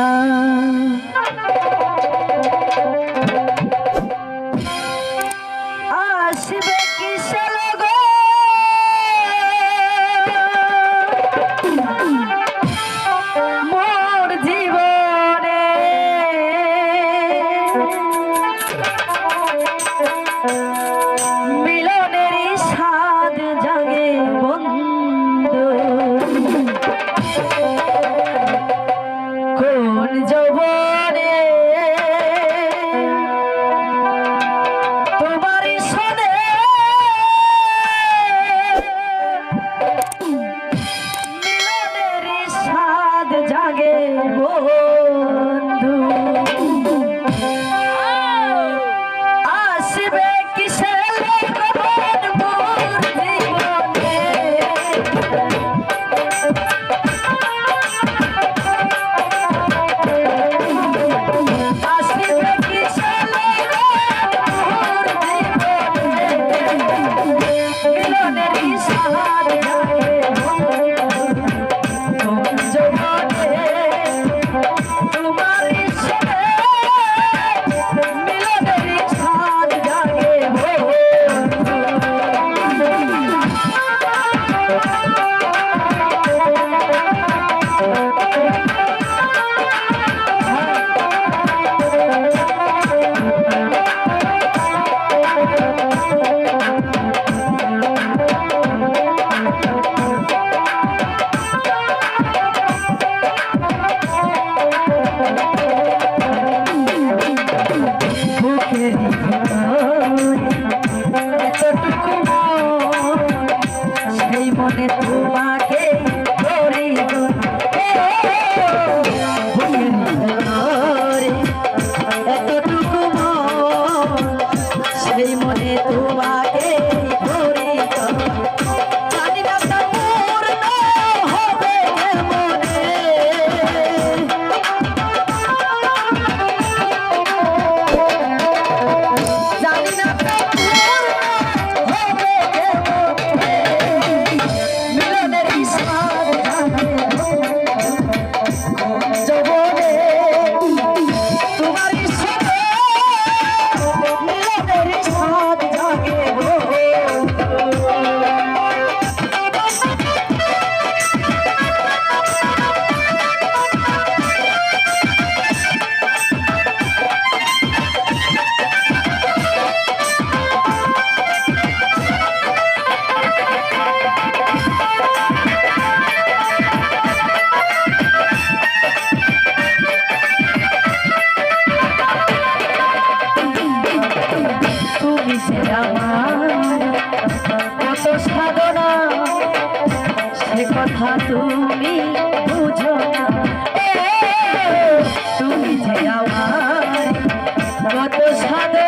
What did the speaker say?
Ah. জাগে গো। মনে তোমাকে ধরি এতটুকু সেই মনে তোমাকে সাধনা। সে কথা তুমি বুঝো না। তুমি যে আমার কত সাধনা